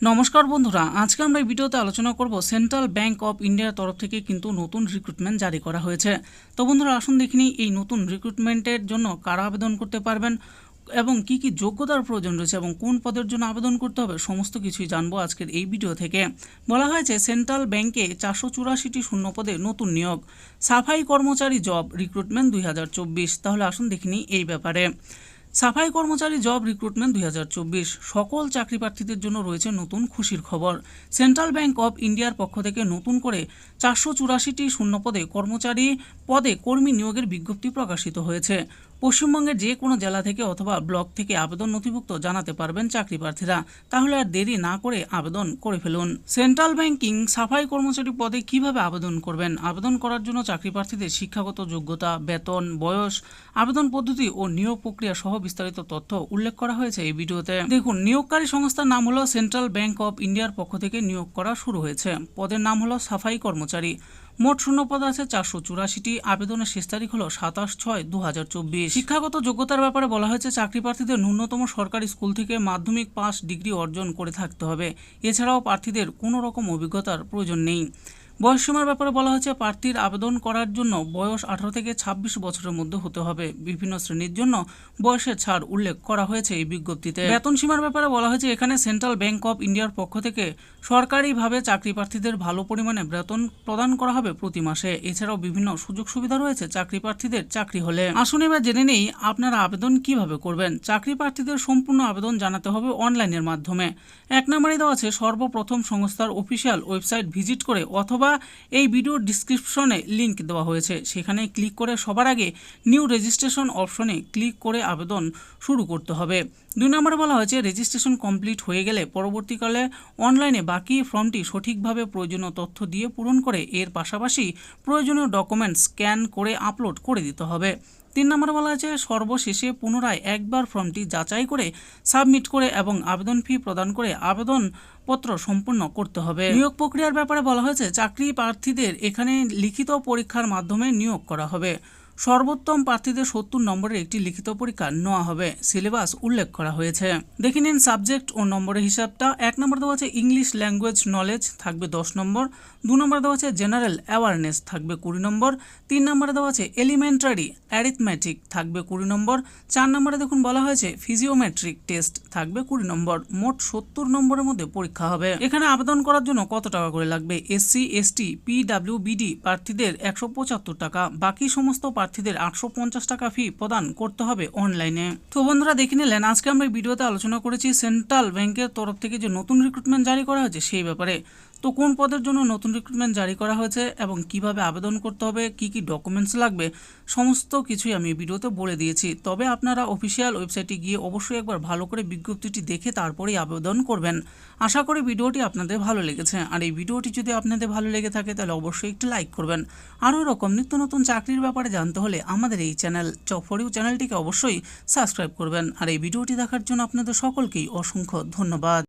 নমস্কার বন্ধুরা, আজকে আমরা এই ভিডিওতে আলোচনা করব সেন্ট্রাল ব্যাংক অফ ইন্ডিয়ার তরফ থেকে কিন্তু নতুন রিক্রুটমেন্ট জারি করা হয়েছে। তো বন্ধুরা, আসুন দেখিনি এই নতুন রিক্রুটমেন্টের জন্য কারা আবেদন করতে পারবেন এবং কি কি যোগ্যতার প্রয়োজন রয়েছে এবং কোন পদের জন্য আবেদন করতে হবে, সমস্ত কিছুই জানব আজকের এই ভিডিও থেকে। বলা হয়েছে, সেন্ট্রাল ব্যাংকে চারশো চুরাশিটি শূন্য পদে নতুন নিয়োগ, সাফাই কর্মচারী জব রিক্রুটমেন্ট দুই হাজার চব্বিশ। তাহলে আসুন দেখিনি এই ব্যাপারে। সাফাই কর্মচারী জব রিক্রুটমেন্ট দুই হাজার চব্বিশ। সকল চাকরি প্রার্থীদের জন্য রয়েছে নতুন খুশির খবর। সেন্ট্রাল ব্যাংক অব ইন্ডিয়ার পক্ষ থেকে নতুন করে চারশো চুরাশিটি শূন্য পদে কর্মচারী পদে কর্মী নিয়োগের বিজ্ঞপ্তি প্রকাশিত হয়েছে। পশ্চিমবঙ্গের যে কোনো জেলা থেকে অথবা ব্লক থেকে আবেদন নথিভুক্ত জানাতে পারবেন চাকরি প্রার্থীরা তাহলে আর দেরি না করে আবেদন করে ফেলুন। সেন্ট্রাল ব্যাংকিং সাফাই কর্মচারী পদে কীভাবে আবেদন করবেন? আবেদন করার জন্য চাকরি প্রার্থীদের শিক্ষাগত যোগ্যতা, বেতন, বয়স, আবেদন পদ্ধতি ও নিয়োগ প্রক্রিয়া সহ বিস্তারিত তথ্য উল্লেখ করা হয়েছে এই ভিডিওতে। দেখুন, নিয়োগকারী সংস্থার নাম হলো সেন্ট্রাল ব্যাংক অফ ইন্ডিয়ার পক্ষ থেকে নিয়োগ করা শুরু হয়েছে। পদের নাম হলো সাফাই কর্মচারী। মোট শূন্যপদ আছে চারশো চুরাশিটি। আবেদনের শেষ তারিখ হলো সাতাশ ছয় দু শিক্ষাগত যোগ্যতার ব্যাপারে বলা হয়েছে, চাকরি প্রার্থীদের ন্যূনতম সরকারি স্কুল থেকে মাধ্যমিক পাস ডিগ্রি অর্জন করে থাকতে হবে। এছাড়াও প্রার্থীদের কোনো রকম অভিজ্ঞতার প্রয়োজন নেই। বয়সসীমার ব্যাপারে বলা হয়েছে, প্রার্থীর আবেদন করার জন্য বয়স আঠারো থেকে ছাব্বিশ বছরের মধ্যে হতে হবে। বিভিন্ন শ্রেণির জন্য বয়সের ছাড় উল্লেখ করা হয়েছে এই বিজ্ঞপ্তিতে। বেতন সীমার ব্যাপারে বলা হয়েছে, এখানে সেন্ট্রাল ব্যাংক অফ ইন্ডিয়ার পক্ষ থেকে সরকারিভাবে চাকরি প্রার্থীদের ভালো পরিমাণে বেতন প্রদান করা হবে প্রতি মাসে। এছাড়াও বিভিন্ন সুযোগ সুবিধা রয়েছে চাকরি প্রার্থীদের চাকরি হলে। আসুন এবার জেনে নেই, আপনারা আবেদন কীভাবে করবেন? চাকরি প্রার্থীদের সম্পূর্ণ আবেদন জানাতে হবে অনলাইনের মাধ্যমে। এক নম্বরে দেওয়া আছে, সর্বপ্রথম সংস্থার অফিসিয়াল ওয়েবসাইট ভিজিট করে অথবা এই ভিডিওর ডিসক্রিপশনে লিংক দেওয়া হয়েছে। সেখানে ক্লিক করে সবার আগে নিউ রেজিস্ট্রেশন অপশনে ক্লিক করে আবেদন শুরু করতে হবে। দুই নম্বরে বলা হয়েছে রেজিস্ট্রেশন কমপ্লিট হয়ে গেলে পরবর্তীকালে অনলাইনে বাকি ফর্মটি সঠিকভাবে প্রয়োজনীয় তথ্য দিয়ে পূরণ করে এর পাশাপাশি প্রয়োজনীয় ডকুমেন্টস স্ক্যান করে আপলোড করে দিতে হবে। তিন নম্বরে বলা হয়েছে, সর্বশেষে পুনরায় একবার ফর্মটি যাচাই করে সাবমিট করে এবং আবেদন ফি প্রদান করে আবেদন পত্র সম্পূর্ণ করতে হবে। নিয়োগ প্রক্রিয়ার ব্যাপারে বলা হয়েছে, চাকরি প্রার্থীদের এখানে লিখিত পরীক্ষার মাধ্যমে নিয়োগ করা হবে। সর্বোত্তম প্রার্থীদের সত্তর নম্বরের একটি লিখিত পরীক্ষা নেওয়া হবে, সিলেবাস উল্লেখ করা হয়েছে। দেখে নিন সাবজেক্ট ও নম্বরের হিসাবটা। এক নম্বর দেওয়া আছে, ইংলিশ ল্যাঙ্গুয়েজ নলেজ থাকবে দশ নম্বর। দু নম্বরে দেওয়া আছে, জেনারেল অ্যাওয়ারনেস থাকবে কুড়ি নম্বর। তিন নম্বরে দেওয়া আছে, এলিমেন্টারি অ্যারিথমেটিক থাকবে কুড়ি নম্বর। চার নম্বরে দেখুন বলা হয়েছে ফিজিওমেট্রিক টেস্ট থাকবে কুড়ি নম্বর। মোট সত্তর নম্বরের মধ্যে পরীক্ষা হবে। এখানে আবেদন করার জন্য কত টাকা করে লাগবে? এসসি, এসটি, পিডাব্লিউবিডি প্রার্থীদের একশো পঁচাত্তর টাকা, বাকি সমস্ত প্রার্থীদের আটশো পঞ্চাশ টাকা ফি প্রদান করতে হবে অনলাইনে তো বন্ধুরা, দেখে নিলেন, আজকে আমরা ভিডিওতে আলোচনা করেছি সেন্ট্রাল ব্যাংকের তরফ থেকে যে নতুন রিক্রুটমেন্ট জারি করা হয়েছে সেই ব্যাপারে। তো কোন পদের জন্য নতুন রিক্রুটমেন্ট জারি করা হয়েছে এবং কীভাবে আবেদন করতে হবে, কি কি ডকুমেন্টস লাগবে, সমস্ত কিছুই আমি ভিডিওতে বলে দিয়েছি। তবে আপনারা অফিসিয়াল ওয়েবসাইটে গিয়ে অবশ্যই একবার ভালো করে বিজ্ঞপ্তিটি দেখে তারপরেই আবেদন করবেন। আশা করি ভিডিওটি আপনাদের ভালো লেগেছে। আর এই ভিডিওটি যদি আপনাদের ভালো লেগে থাকে, তাহলে অবশ্যই একটি লাইক করবেন। আরও রকম নিত্য নতুন চাকরির ব্যাপারে জানতে হলে আমাদের এই চ্যানেল চফরিউ চ্যানেলটিকে অবশ্যই সাবস্ক্রাইব করবেন। আর এই ভিডিওটি দেখার জন্য আপনাদের সকলকেই অসংখ্য ধন্যবাদ।